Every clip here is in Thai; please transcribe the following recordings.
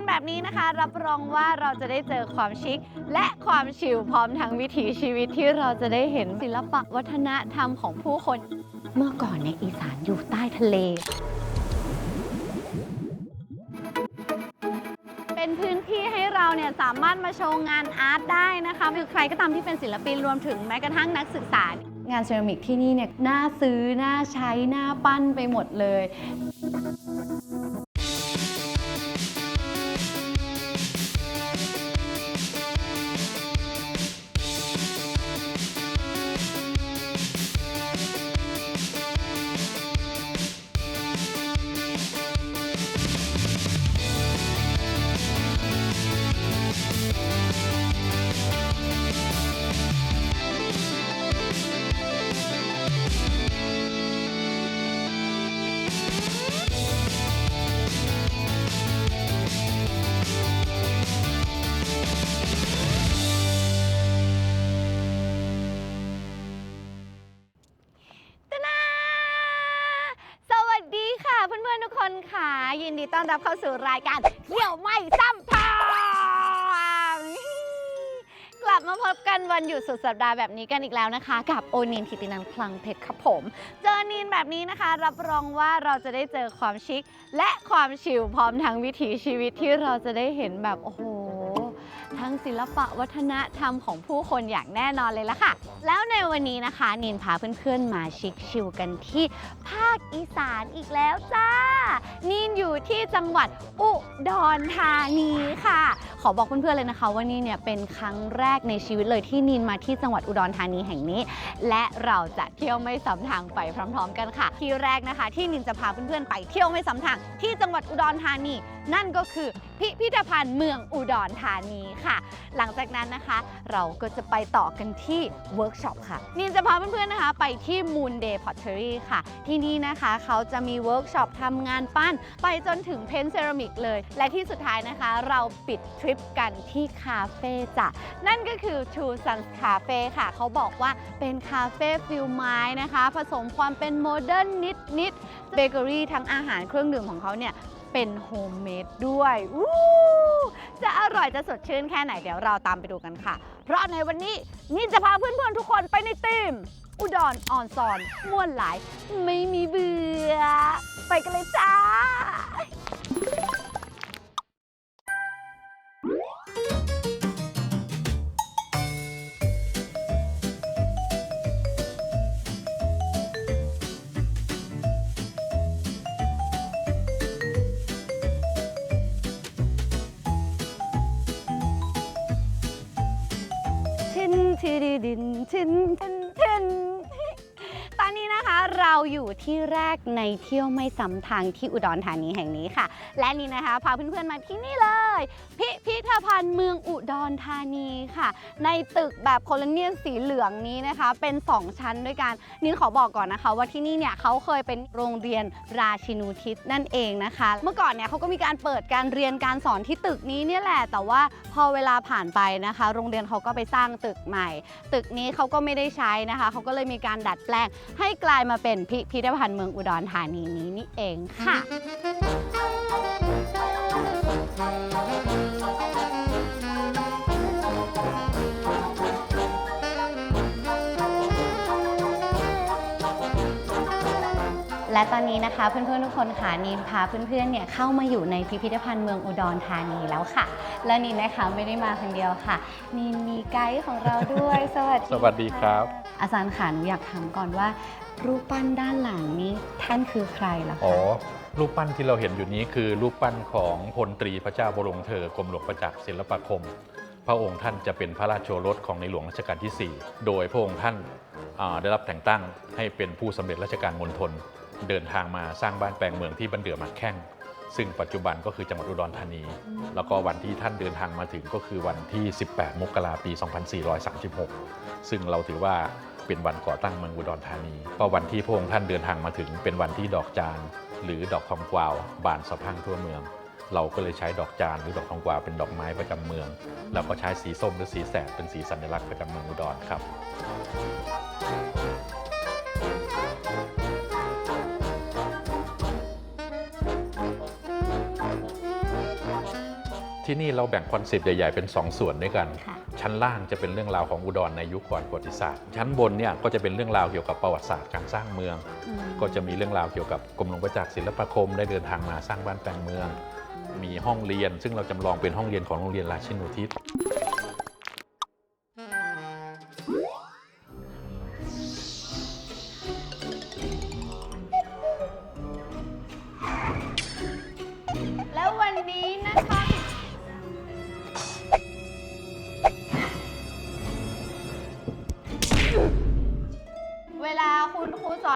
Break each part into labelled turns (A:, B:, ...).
A: นแบบนี้นะคะ รับรองว่าเราจะได้เจอความชิค และความชิลพร้อมทั้งวิถีชีวิตที่เราจะได้เห็นศิลปะวัฒนธรรมของผู้คน เมื่อก่อนในอีสานอยู่ใต้ทะเล เป็นพื้นที่ให้เราเนี่ยสามารถมาโชว์งานอาร์ตได้นะคะคือใครก็ตามที่เป็นศิลปินรวมถึงแม้กระทั่งนักศึกษางานเซรามิกที่นี่เนี่ยน่าซื้อน่าใช้น่าปั้นไปหมดเลย รับเข้าสู่รายการเที่ยวไม่ซ้ำทางกลับมาพบกันวันหยุดสุดสัปดาห์แบบนี้กันอีกแล้วนะคะ กับโอนินทิตินันคลังเพชรครับผม เจอนีนแบบนี้นะคะ รับรองว่าเราจะได้เจอความชิคและความชิลพร้อมทั้งวิถีชีวิตที่เราจะได้เห็นแบบโอ้โห ทั้งศิลปะวัฒนธรรมของผู้คนอย่างแน่นอนเลยละค่ะ แล้วในวันนี้นะคะ นินพาเพื่อนๆมาชิคชิลกันที่ภาคอีสานอีกแล้วจ้า นินอยู่ที่จังหวัดอุดรธานีค่ะ ขอบอกเพื่อนๆเลยนะคะ ว่านี่เนี่ยเป็นครั้งแรกในชีวิตเลยที่นินมาที่จังหวัดอุดรธานีแห่งนี้ และเราจะเที่ยวไม่ซ้ำทางไปพร้อม ๆ กันค่ะ ที่แรกนะคะ ที่นินจะพาเพื่อนๆไปเที่ยวไม่ซ้ำทางที่จังหวัดอุดรธานี นั่นก็คือพิพิธภัณฑ์เมืองอุดรธานีค่ะหลังจากนั้นนะคะ เราก็จะไปต่อกันที่เวิร์กช็อปค่ะนินจะพาเพื่อนๆนะคะ ไปที่ Moon Day Pottery ค่ะ ที่นี่นะคะเขาจะมีเวิร์กช็อปทำงานปั้น ไปจนถึงเพนเซรามิกเลย และที่สุดท้ายนะคะ เราปิดทริปกันที่คาเฟ่จ้ะนั่นก็คือ True Suns Cafe ค่ะ เขาบอกว่าเป็นคาเฟ่ฟิลไม้นะคะ ผสมความเป็นโมเดิร์นนิดๆเบเกอรี่ทั้งอาหารเครื่องดื่มของเขาเนี่ย เป็นโฮมเมดด้วยวู้จะอร่อยจะสดชื่นแค่ไหนเดี๋ยวเราตามไปดูกันค่ะ เพราะในวันนี้นี่จะพาเพื่อนๆทุกคนไปในทีม อุดรออนซอนม่วนหลาย ไม่มีเบื่อ ไปกันเลยจ้า ที่แรกในเที่ยวไม่ซ้ำทางที่อุดรธานีแห่งนี้ค่ะ และนี่นะคะพาเพื่อนๆมาที่นี่เลย พิพ ธภัณฑ์เมืองอุดรธานีค่ะ ในตึกแบบโคลเนียลสีเหลืองนี้นะคะ เป็น 2 ชั้นด้วยกันนินขอบอกก่อนนะคะ ว่าที่นี่เนี่ยเขาเคยเป็นโรงเรียนราชินูทิศนั่นเองนะคะ เมื่อก่อนเนี่ยเขาก็มีการเปิดการเรียนการสอนที่ตึกนี้เนี่ยแหละ แต่ว่าพอเวลาผ่านไปนะคะ โรงเรียนเขาก็ไปสร้างตึกใหม่ ตึกนี้เขาก็ไม่ได้ใช้นะคะเขาก็เลยมีการดัดแปลงให้กลายมาเป็นพิพิธภัณฑ์เมืองอุดรธานีนี้นี่เองค่ะ และตอนนี้นะคะเพื่อนๆทุกคนค่ะนินพาเพื่อนๆเนี่ยเข้ามาอยู่ในพิพิธภัณฑ์เมืองอุดรธานีแล้วค่ะ และนินนะคะไม่ได้มาคนเดียวค่ะนินมีไกด์ของเราด้วย สวัสดี
B: สวัสดีครับะ
A: อาจารย์ค่ะหนูอยากถามก่อนว่า รูปปั้นด้านหลังนี้ท่านคือใครเหรอ
B: อ๋อ
A: คะ
B: รูปปั้นที่เราเห็นอยู่นี้คือรูปปั้นของพลตรีพระเจ้าบรมเธอกรมหลวงประจักษ์ศิลปาคม พระองค์ท่านจะเป็นพระราชโอรสของในหลวงรัชกาลที่ 4 โดยพระองค์ท่านอ่าได้รับแต่งตั้งให้เป็นผู้สำเร็จราชการมณฑล เดินทางมาสร้างบ้านแปลงเมืองที่บันเดือหมักแข้งซึ่งปัจจุบันก็คือจังหวัดอุดรธานี แล้วก็วันที่ท่านเดินทางมาถึงก็คือวันที่ 18 มกราปี 2436 ซึ่งเราถือว่าเป็นวันก่อตั้งเมืองอุดรธานีเพราะวันที่พระองค์ท่านเดินทางมาถึง เป็นวันที่ดอกจานหรือดอกทองกวาวบานสะพรั่งทั่วเมือง เราก็เลยใช้ดอกจานหรือดอกทองกวาวเป็นดอกไม้ประจำเมือง แล้วก็ใช้สีส้มหรือสีแสดเป็นสีสัญลักษณ์ประจำเมืองอุดรครับ ที่นี่เราแบ่งคอนเซปต์ใหญ่ ๆ เป็น 2 ส่วนด้วยกัน
A: ค่ะ
B: ชั้นล่างจะเป็นเรื่องราวของอุดรในยุคก่อนประวัติศาสตร์ ชั้นบนเนี่ยก็จะเป็นเรื่องราวเกี่ยวกับประวัติศาสตร์การสร้างเมือง
A: อืม
B: ก็จะมีเรื่องราวเกี่ยวกับกรมหลวงประจักษ์ศิลปาคมได้เดินทางมาสร้างบ้านแปลงเมือง มีห้องเรียน ซึ่งเราจำลองเป็นห้องเรียนของโรงเรียนราชินูทิศ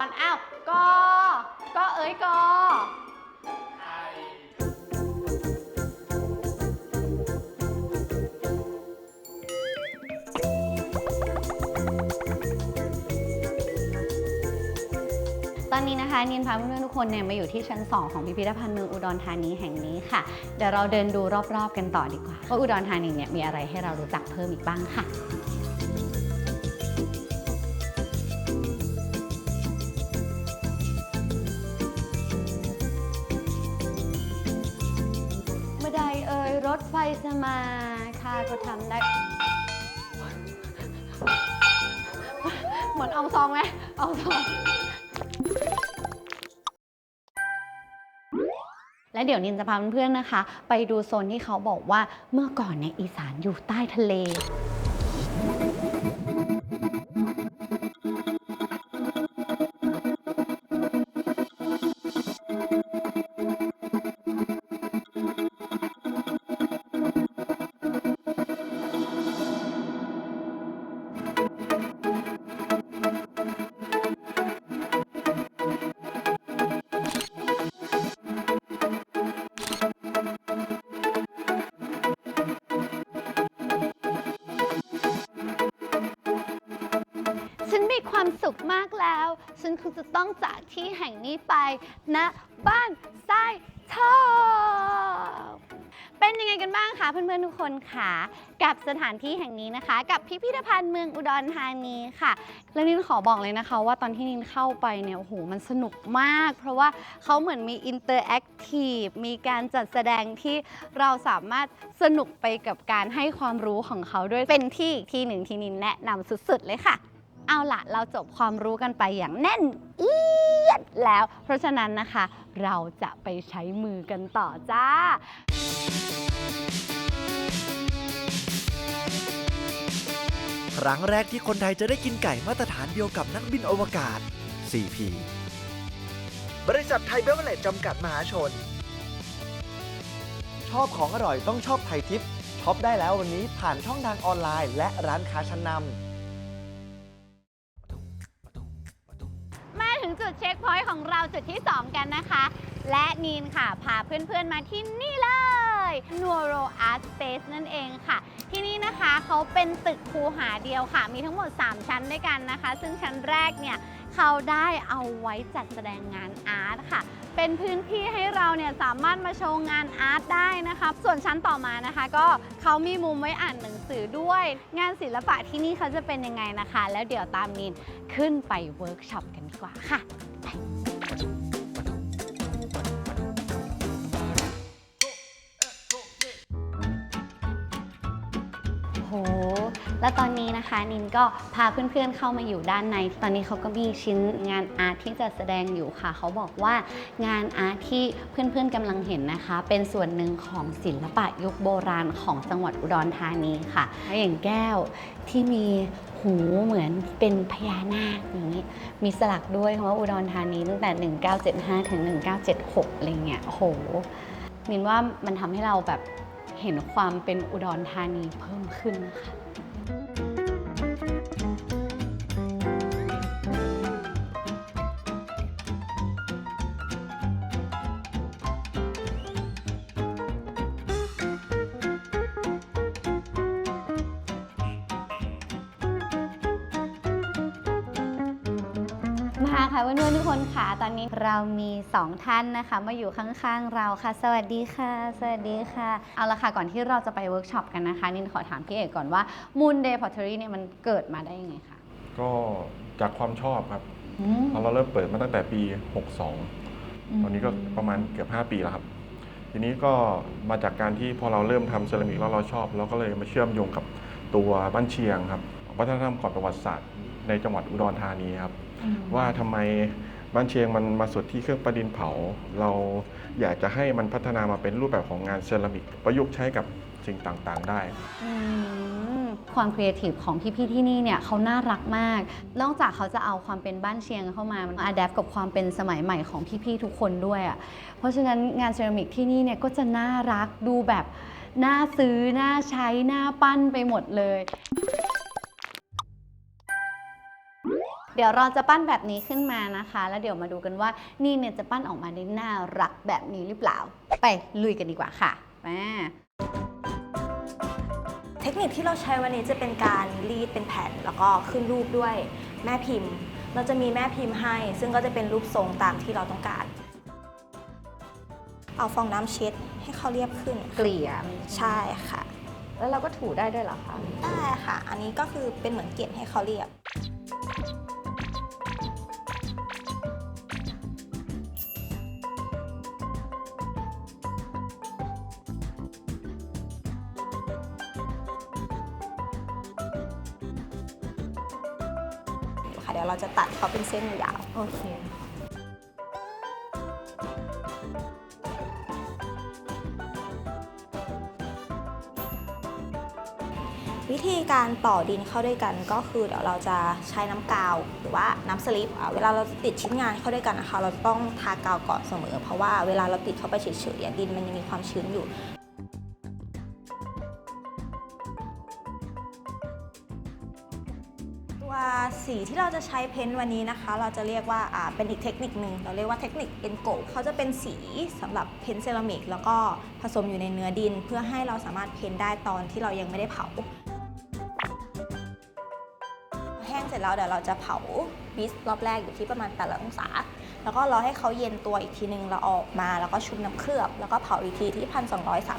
A: อนอ้าวกอก็เอ้ยกอตอนนี้นะคะนินพาเพื่อนๆทุกคนเนี่ยมาอยู่ที่ชั้น 2 ของพิพิธภัณฑ์เมืองอุดรธานีแห่งนี้ค่ะ เดี๋ยวเราเดินดูรอบๆกันต่อดีกว่าว่าอุดรธานีเนี่ยมีอะไรให้เรารู้จักเพิ่มอีกบ้างค่ะ ถไฟจะมาข้าก็ทำได้ เหมือนอองซองไหมอองซอง และเดี๋ยวนินจะพาเพื่อนๆนะคะ ไปดูโซนที่เขาบอกว่าเมื่อก่อนเนี่ยอีสานอยู่ใต้ทะเล ความสุขมากแล้ว ฉันคงจะต้องจากที่แห่งนี้ไปณนะบ้านทรายทองเป็นยังไงกันบ้างคะเพื่อนๆทุกคนคะกับสถานที่แห่งนี้นะคะ กับพิพิธภัณฑ์เมืองอุดรธานีค่ะ แล้วนินขอบอกเลยนะคะ ว่าตอนที่นินเข้าไปเนี่ยโอ้โหมันสนุกมาก เพราะว่าเขาเหมือนมีอินเตอร์แอคทีฟมีการจัดแสดงที่เราสามารถสนุกไปกับการให้ความรู้ของเขาด้วยเป็นที่อีกที่หนึ่งที่นินแนะนำสุดๆเลยค่ะ เอาล่ะเราจบความรู้กันไปอย่างแน่นเอียดแล้ว เพราะฉะนั้นนะคะ เราจะไปใช้มือกันต่อจ้า
C: ครั้งแรกที่คนไทยจะได้กินไก่มาตรฐานเดียวกับนักบินอวกาศ CP บริษัทไทยเบเวอร์เลจจำกัดมหาชน ชอบของอร่อยต้องชอบไทยทิปช็อปได้แล้ววันนี้ผ่านช่องทางออนไลน์ และร้านค้าชั้นนำ
A: จุดเช็คพอยต์ของเราจุดที่ 2 กันนะคะ และนีนค่ะ พาเพื่อนๆมาที่นี่เลย n u r o Art Space นั่นเองค่ะ ที่นี่ นะคะเขาเป็นตึกคูหาเดียวค่ะ มีทั้งหมด 3 ชั้นด้วยกันนะคะ ซึ่งชั้นแรกเนี่ยเขาได้เอาไว้จัดแสดงงานอาร์ตค่ะ เป็นพื้นที่ให้เราเนี่ยสามารถมาโชว์งานอาร์ตได้นะคะ ส่วนชั้นต่อมานะคะ ก็เขามีมุมไว้อ่านหนังสือด้วย งานศิลปะที่นี่เขาจะเป็นยังไงนะคะ แล้วเดี๋ยวตามนินขึ้นไปเวิร์กช็อปกันดีกว่าค่ะ แล้วตอนนี้นะคะนินก็พาเพื่อนๆเข้ามาอยู่ด้านใน ตอนนี้เขาก็มีชิ้นงานอาร์ตที่จะแสดงอยู่ค่ะ เขาบอกว่างานอาร์ตที่เพื่อนๆกำลังเห็นนะคะ เป็นส่วนหนึ่งของศิลปะยุคโบราณของจังหวัดอุดรธานีค่ะ อย่างแก้วที่มีหูเหมือนเป็นพญานาคอย่างนี้ มีสลักด้วยคำว่าอุดรธานีตั้งแต่ 1975 ถึง 1976 อะไรเงี้ยโอ้โหนินว่ามันทำให้เราแบบเห็นความเป็นอุดรธานีเพิ่มขึ้นนะคะ คนค่ะตอนนี้เรามีสองท่านนะคะ มาอยู่ข้างๆเราค่ะ สวัสดีค่ะ สวัสดีค่ะ เอาละค่ะก่อนที่เราจะไปเวิร์กช็อปกันนะคะ นินขอถามพี่เอกก่อนว่า Moon Day Pottery เนี่ยมันเกิดมาได้ยังไงคะ
D: ก็จากความชอบครับ
A: อืม
D: เราเริ่มเปิดมาตั้งแต่ปี 62 ตอนนี้ก็ประมาณเกือบ 5 ปีแล้วครับ ทีนี้ก็มาจากการที่พอเราเริ่มทำเซรามิกแล้วเราชอบเราก็เลยมาเชื่อมโยงกับตัวบ้านเชียงครับวัฒนธรรมก่อนประวัติศาสตร์ในจังหวัดอุดรธานีครับ ว่าทำไม บ้านเชียงมันมาสุดที่เครื่องประดินเผา เราอยากจะให้มันพัฒนามาเป็นรูปแบบของงานเซรามิก ประยุกต์ใช้กับสิ่งต่างๆ ได้
A: อืมความครีเอทีฟของพี่ๆที่นี่เนี่ยเขาน่ารักมาก นอกจากเขาจะเอาความเป็นบ้านเชียงเข้ามา มันอัดแอปกับความเป็นสมัยใหม่ของพี่ๆทุกคนด้วยอะ่ะ เพราะฉะนั้นงานเซรามิกที่นี่เนี่ยก็จะน่ารักดูแบบน่าซื้อน่าใช้น่าปั้นไปหมดเลย เดี๋ยวเราจะปั้นแบบนี้ขึ้นมานะคะ แล้วเดี๋ยวมาดูกันว่านี่เนี่ยจะปั้นออกมาได้น่ารักแบบนี้หรือเปล่า ไปลุยกันดีกว่าค่ะมา
E: เทคนิคที่เราใช้วันนี้จะเป็นการรีดเป็นแผ่น แล้วก็ขึ้นรูปด้วยแม่พิมพ์ เราจะมีแม่พิมพ์ให้ ซึ่งก็จะเป็นรูปทรงตามที่เราต้องการ เอาฟองน้ำเช็ดให้เขาเรียบขึ้น
A: เกลี่ย
E: ใช่ค่ะ
A: แล้วเราก็ถูได้ด้วยเหรอคะ
E: ได้ค่ะ อันนี้ก็คือเป็นเหมือนเกล็ดให้เขาเรียบ เราจะตัดเขาเป็นเส้นยาว
A: โอเค
E: วิธีการต่อดินเข้าด้วยกันก็คือเดี๋ยวเราจะใช้น้ำกาวหรือว่าน้ำสลิปอะเวลาเราติดชิ้นงานเข้าด้วยกันนะคะ เราต้องทากาวก่อนเสมอ เพราะว่าเวลาเราติดเข้าไปเฉยๆอะดินมันยังมีความชื้นอยู่ สีที่เราจะใช้เพ้นท์วันนี้นะคะ เราจะเรียกว่าอ่าเป็นอีกเทคนิคหนึ่งเราเรียกว่าเทคนิคเอนโกเขาจะเป็นสีสำหรับเพ้นท์เซรามิกแล้วก็ผสมอยู่ในเนื้อดิน เพื่อให้เราสามารถเพ้นท์ได้ตอนที่เรายังไม่ได้เผาแห้งเสร็จแล้วเดี๋ยวเราจะเผาบิสรอบแรกอยู่ที่ประมาณ8องศา แล้วก็รอให้เขาเย็นตัวอีกทีนึงเราออกมาแล้วก็ชุบน้ำเคลือบ แล้วก็เผาอีกทีที่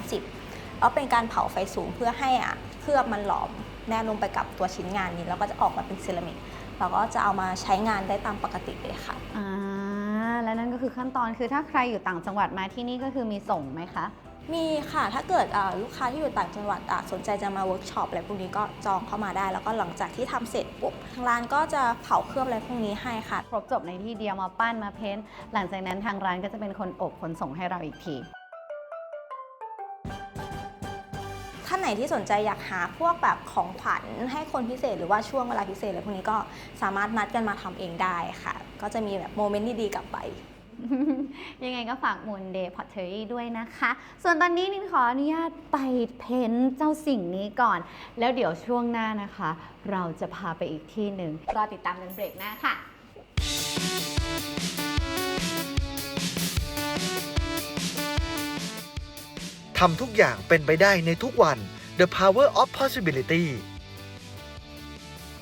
E: 1,230แล้วเป็นการเผาไฟสูงเพื่อให้อะเคลือบมันหลอม แนบลงไปกับตัวชิ้นงานนี้ แล้วก็จะออกมาเป็นเซรามิกเราก็จะเอามาใช้งานได้ตามปกติเลยค่ะ
A: อ่าและนั่นก็คือขั้นตอนคือถ้าใครอยู่ต่างจังหวัดมาที่นี่ก็คือมีส่งไหมคะ
E: มีค่ะถ้าเกิดอ่าลูกค้าที่อยู่ต่างจังหวัดอะสนใจจะมาเวิร์กช็อปอะไรพวกนี้ก็จองเข้ามาได้ แล้วก็หลังจากที่ทำเสร็จปุ๊บทางร้านก็จะเผาเคลือบอะไรพวกนี้ให้ค่ะ
A: ครบจบในที่เดียวมาปั้นมาเพ้นท์หลังจากนั้นทางร้านก็จะเป็นคนอบขนส่งให้เราอีกที
E: ไหนที่สนใจอยากหาพวกแบบของขวัญให้คนพิเศษ หรือว่าช่วงเวลาพิเศษอะไรพวกนี้ก็สามารถนัดกันมาทำเองได้ค่ะ ก็จะมีแบบโมเมนต์ดีๆกลับไป
A: ยังไงก็ฝากมูลเดย์พอ t เทอรี่ด้วยนะคะ ส่วนตอนนี้นินขออนุญาตไปเพ้นท์เจ้าสิ่งนี้ก่อน แล้วเดี๋ยวช่วงหน้านะคะ เราจะพาไปอีกที่หนึ่งรอติดตามกันเบรกหน้าค่ะ
C: ทำทุกอย่างเป็นไปได้ในทุกวัน The Power of Possibility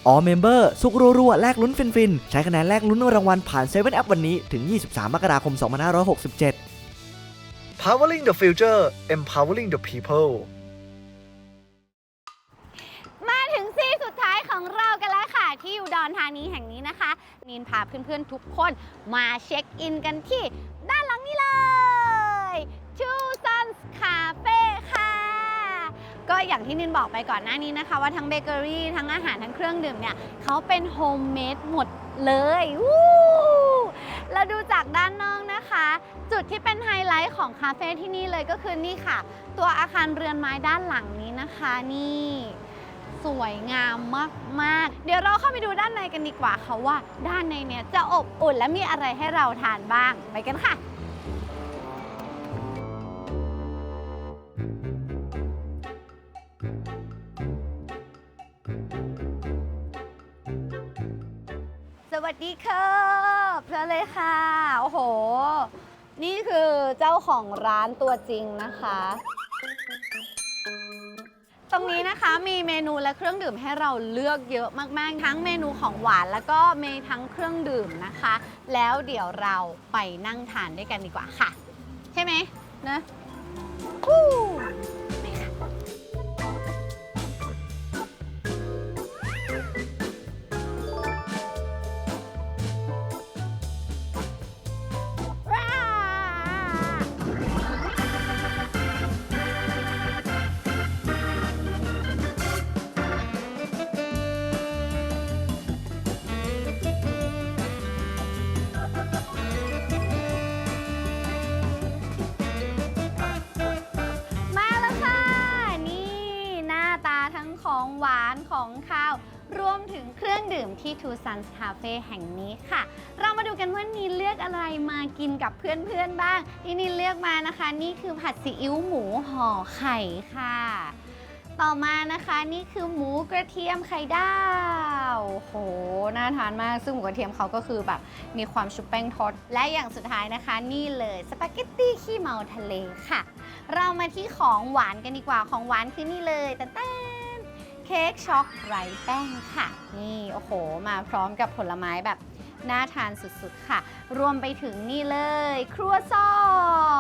C: ออเมมเบอร์สุกรัวๆแลกลุ้นฟินๆ ใช้คะแนนแลกลุ้นรางวัลผ่าน7 App วันนี้ถึง 23 มกราคม 2567 Powering the Future Empowering the People
A: มาถึงซีสุดท้ายของเรากันแล้วค่ะ ที่อุดรธานีแห่งนี้นะคะ นินพาเพื่อนๆ ทุกคนมาเช็คอินกันที่ด้านหลังนี้เลย Two Sons Cafe ค่ะ ก็อย่างที่นินบอกไปก่อนหน้านี้นะคะ ว่าทั้งเบเกอรี่ทั้งอาหารทั้งเครื่องดื่มเนี่ยเขาเป็นโฮมเมดหมดเลยวู้แล้วดูจากด้านนอกนะคะ จุดที่เป็นไฮไลท์ของคาเฟ่ที่นี่เลยก็คือนี่ค่ะ ตัวอาคารเรือนไม้ด้านหลังนี้นะคะนี่สวยงามมาก ๆ เดี๋ยวเราเข้าไปดูด้านในกันดีกว่าค่ะว่า ด้านในเนี่ยจะอบอุ่นและมีอะไรให้เราทานบ้าง ไปกันค่ะ สดีค่ะเพื่อนเลยค่ะ โอ้โห นี่คือเจ้าของร้านตัวจริงนะคะ ตรงนี้นะคะมีเมนูและเครื่องดื่มให้เราเลือกเยอะมาก ๆ ทั้งเมนูของหวานแล้วก็มีทั้งเครื่องดื่มนะคะ แล้วเดี๋ยวเราไปนั่งทานด้วยกันดีกว่าค่ะ ใช่ไหมนะ เครื่องดื่มที่ Two Suns Cafe แห่งนี้ค่ะ เรามาดูกันว่านีเลือกอะไรมากินกับเพื่อนๆบ้างที่นีเลือกมานะคะ นี่คือผัดซีอิ๊วหมูห่อไข่ค่ะ ต่อมานะคะนี่คือหมูกระเทียมไข่ดาวโหน่าทานมากซึ่งหมูกระเทียมเขาก็คือแบบมีความชุบแป้งทอดและอย่างสุดท้ายนะคะ นี่เลยสปาเกตตี้ขี้เมาทะเลค่ะ เรามาที่ของหวานกันดีกว่าของหวานคือนี่เลยแต่แต้ เค้กช็อกไร้แป้งค่ะ นี่โอ้โห มาพร้อมกับผลไม้แบบน่าทานสุดๆค่ะ รวมไปถึงนี่เลย ครัวซอ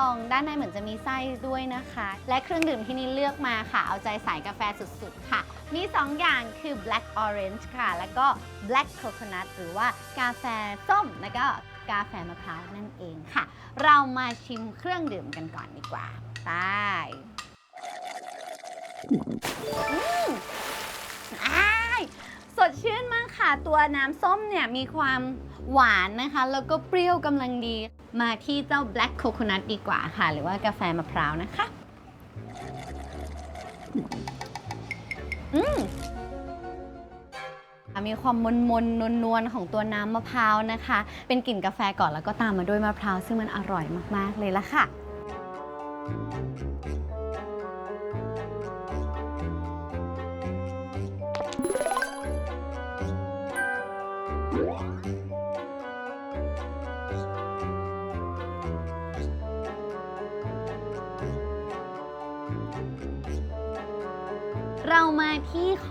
A: ง ด้านในเหมือนจะมีไส้ด้วยนะคะ และเครื่องดื่มที่นี่เลือกมาค่ะ เอาใจสายกาแฟสุดๆค่ะ มี 2 อย่างคือ black orange ค่ะ แล้วก็ black coconut หรือว่ากาแฟส้ม แล้วก็กาแฟมะพร้าวนั่นเองค่ะ เรามาชิมเครื่องดื่มกันก่อนดีกว่า ได้ ดชื่นมากค่ะ ตัวน้ำส้มเนี่ยมีความหวานนะคะ แล้วก็เปรี้ยวกำลังดี มาที่เจ้า black coconut ดีกว่าค่ะ หรือว่ากาแฟมะพร้าวนะคะ อืมมีความมนมนนวลนวลๆของตัวน้ำมะพร้าวนะคะ เป็นกลิ่นกาแฟก่อนแล้วก็ตามมาด้วยมะพร้าว ซึ่งมันอร่อยมาก ๆ เลยละค่ะ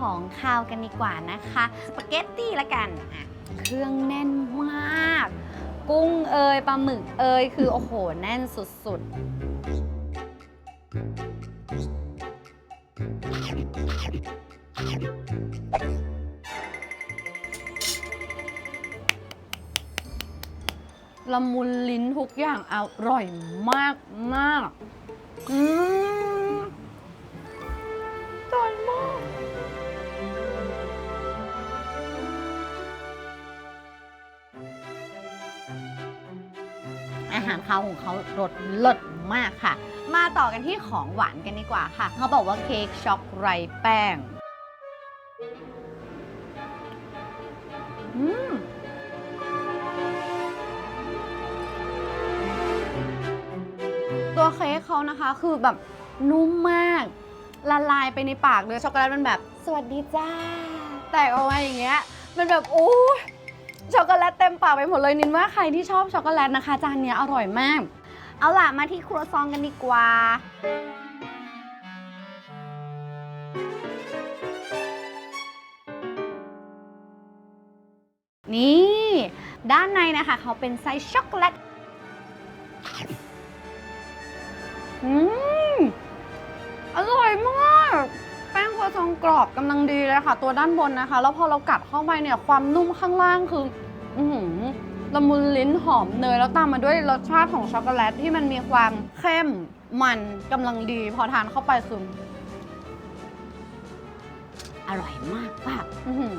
A: ของคาวกันดีกว่านะคะสปาเกตตี้ละกันอะเครื่องแน่นมาก กุ้งเอยปลาหมึกเอยคือโอ้โหแน่นสุดๆละมุนลิ้นทุกอย่างอร่อยมากมากอืม คาวของเขารสเลิศมากค่ะ มาต่อกันที่ของหวานกันดีกว่าค่ะ เขาบอกว่าเค้กช็อกไร้แป้งอืมตัวเค้กเขานะคะคือแบบนุ่มมาก ละลายไปในปากเลยช็อกโกแลตมันแบบ สวัสดีจ้า แตกออกมาอย่างเงี้ย มันแบบโอ้ ช็อกโกแลตเต็มปากไปหมดเลยนินว่าใครที่ชอบช็อกโกแลตนะคะจานเนี้ยอร่อยมาก เอาล่ะมาที่ครัวซองกันดีกว่า นี่ ด้านในนะคะเขาเป็นไส้ช็อกโกแลตอืมอร่อยมาก รัวซองกรอบกำลังดีเลยค่ะ ตัวด้านบนนะคะ แล้วพอเรากัดเข้าไปเนี่ยความนุ่มข้างล่างคืออือหือละมุนลิ้นหอมเนยแล้วตามมาด้วยรสชาติของช็อกโกแลตที่มันมีความเข้มมันกำลังดี พอทานเข้าไปคืออร่อยมากแบบอื้อหือ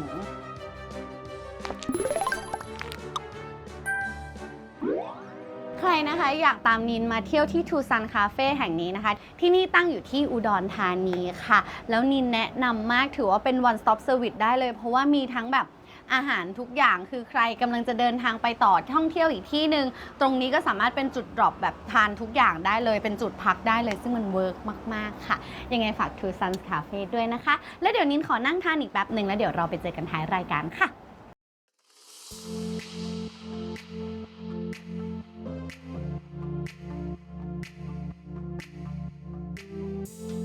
A: ใครนะคะอยากตามนินมาเที่ยวที่ทูซันคาเฟ่แห่งนี้นะคะ ที่นี่ตั้งอยู่ที่อุดรธานีค่ะ แล้วนินแนะนำมากถือว่าเป็น one stop service ได้เลย เพราะว่ามีทั้งแบบอาหารทุกอย่างคือใครกำลังจะเดินทางไปต่อท่องเที่ยวอีกที่หนึ่งตรงนี้ก็สามารถเป็นจุดดรอปแบบทานทุกอย่างได้เลย เป็นจุดพักได้เลย ซึ่งมันเวิร์กมาก ๆ ค่ะ ยังไงฝาก Two Suns Cafe ด้วยนะคะ แล้วเดี๋ยวนินขอนั่งทานอีกแป๊บหนึ่งแล้วเดี๋ยวเราไปเจอกันท้ายรายการค่ะ เป็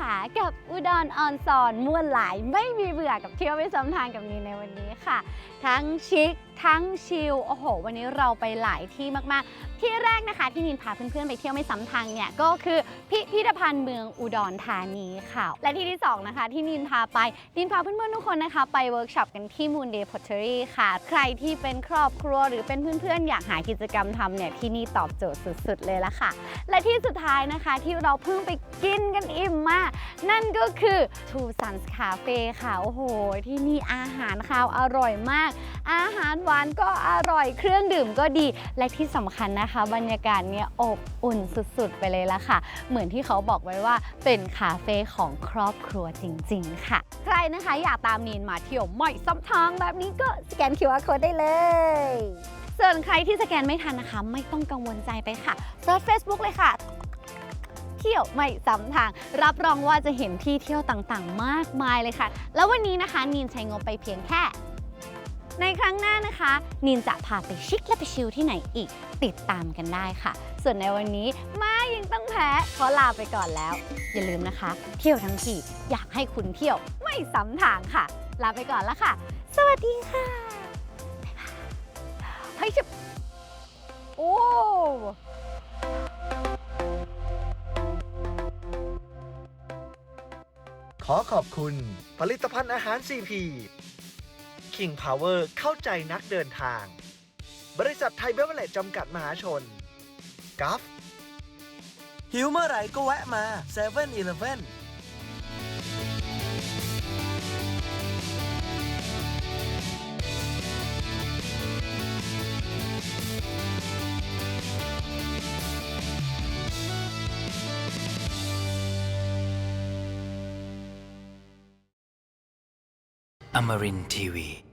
A: เพื่อนๆค่ะกับ อุดรออนซอนม่วนหลายไม่มีเบื่อกับเที่ยวไปซ้ำทางกับนีในวันนี้ค่ะ ทั้งชิคทั้งชิลโอ้โห วันนี้เราไปหลายที่มากๆ ที่แรกนะคะที่นินพาเพื่อนๆไปเที่ยวไม่ซ้ำทางเนี่ยก็คือพิพิธภัณฑ์เมืองอุดรธานีค่ะ และที่ที่สองนะคะที่นินพาไปนินพาเพื่อนๆทุกคนนะคะ ไปเวิร์กช็อปกันที่ Moon Day Pottery ค่ะ ใครที่เป็นครอบครัวหรือเป็นเพื่อนๆ อยากหากิจกรรมทำเนี่ยที่นี่ตอบโจทย์สุดๆเลยละค่ะ และที่สุดท้ายนะคะที่เราเพิ่งไปกินกันอิ่มมาก นั่นก็คือ Two Suns Cafe ค่ะ โอ้โห ที่นี่อาหารคาวอร่อยมาก อาหารหวานก็อร่อย เครื่องดื่มก็ดี และที่สำคัญนะคะ บรรยากาศเนี่ยอบอุ่นสุดๆ ไปเลยละค่ะ เหมือนที่เขาบอกไว้ว่าเป็นคาเฟ่ของครอบครัวจริง ๆ ค่ะ ใครนะคะอยากตามนีนมาเที่ยวไม่ซ้ำทางแบบนี้ก็สแกน QR Code ได้เลยส่วนใครที่สแกนไม่ทันนะคะ ไม่ต้องกังวลใจไปค่ะเซิร์ช Facebook เลยค่ะ เที่ยวไม่ซ้ำทาง รับรองว่าจะเห็นที่เที่ยวต่างๆ มากมายเลยค่ะ แล้ววันนี้นะคะนีนใช้งบไปเพียงแค่ ในครั้งหน้านะคะนีนจะพาไปชิคและไปชิลที่ไหนอีก ติดตามกันได้ค่ะ ส่วนในวันนี้มายังต้องแพ้ขอลาไปก่อนแล้ว อย่าลืมนะคะ เที่ยวทั้งทีอยากให้คุณเที่ยวไม่ซ้ำทางค่ะ ลาไปก่อนแล้วค่ะ สวัสดีค่ะบ๊ายบายเฮ้ยชิบโอ้
C: อขอบคุณ ผลิตภัณฑ์อาหาร CP King Power เข้าใจนักเดินทาง บริษัทไทยเบเวอร์เลจจำกัดมหาชนกัฟหิวเมื่อไหร่ก็แวะมา7 e เ e ่ e อ
F: Amarin Tiwi.